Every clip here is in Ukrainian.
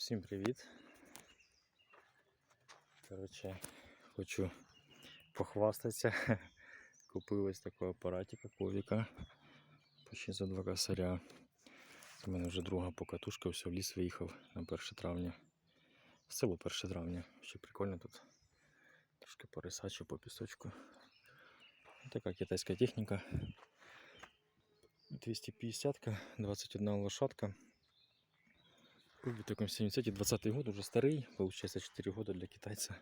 Всім привіт. Коротше, хочу похвастатися. Купив ось такого апаратика ковіка. Почти за два косаря. В мене вже друга покатушка, все в ліс виїхав на 1 травня. В село 1 травня. Ще прикольно тут. Трошки порисачу по пісочку. Така китайська техніка. 250, 21 лошадка. Кубик таком 70 20 год, уже старий, получается 4 года для китайца.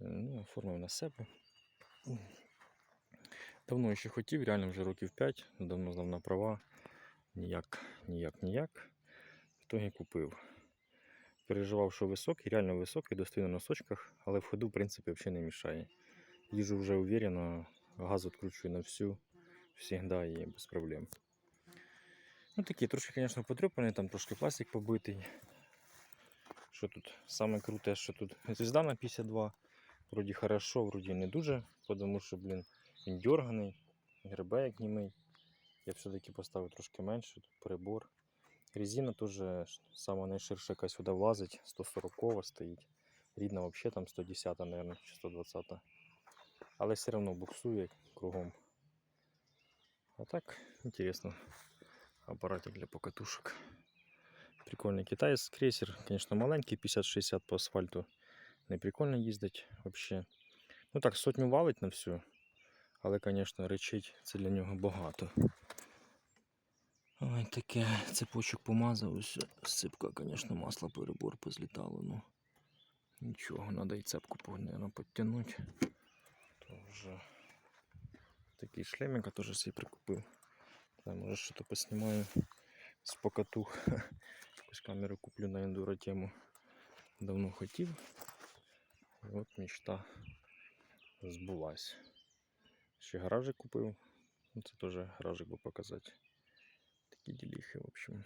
Е, Ну, оформив на себе. Давно ще хотів, реально вже років 5, давно знав на права. Ніяк, ніяк, ніяк. В итоге купив. Переживав, що високий, реально високий, достаю на носочках, але в ходу, в принципі, взагалі не мішає. Їжу вже уверенно, газ відкручую на всю, завжди і без проблем. Ну, такі трошки, звісно, потрепані, там трошки пластик побитий. Що тут саме круте, що тут звізда на 52. Вроді хорошо, вроді не дуже, тому що, блін, він дерганий, грибе як німий. Я все-таки поставив трошки менше, тут перебор. Резина теж сама найширша, яка сюди влазить, 140 стоїть. Рідна взагалі там 110, мабуть, чи 120. Але все одно буксує кругом. А так, интересно апаратик для покатушек. Прикольний китаєць крейсер, конечно, маленький, 50-60 по асфальту. Не прикольно їздить вообще. Ну так, сотню валить на всю. Але, конечно, речить це для нього багато. Ой, таке цепочок помазав, ось сипка, конечно, масло перебор позлітало, ну. Нічого, треба і цепку, підтягнути. Такий шлемик я теж собі прикупив. Да, може что-то поснимаю з покатух. Якусь камеру куплю на ендуро тему. Давно хотів. І от мечта збулась. Ще гаражик купив. Это Це теж гаражик би показати. Такі діліхи, в общем.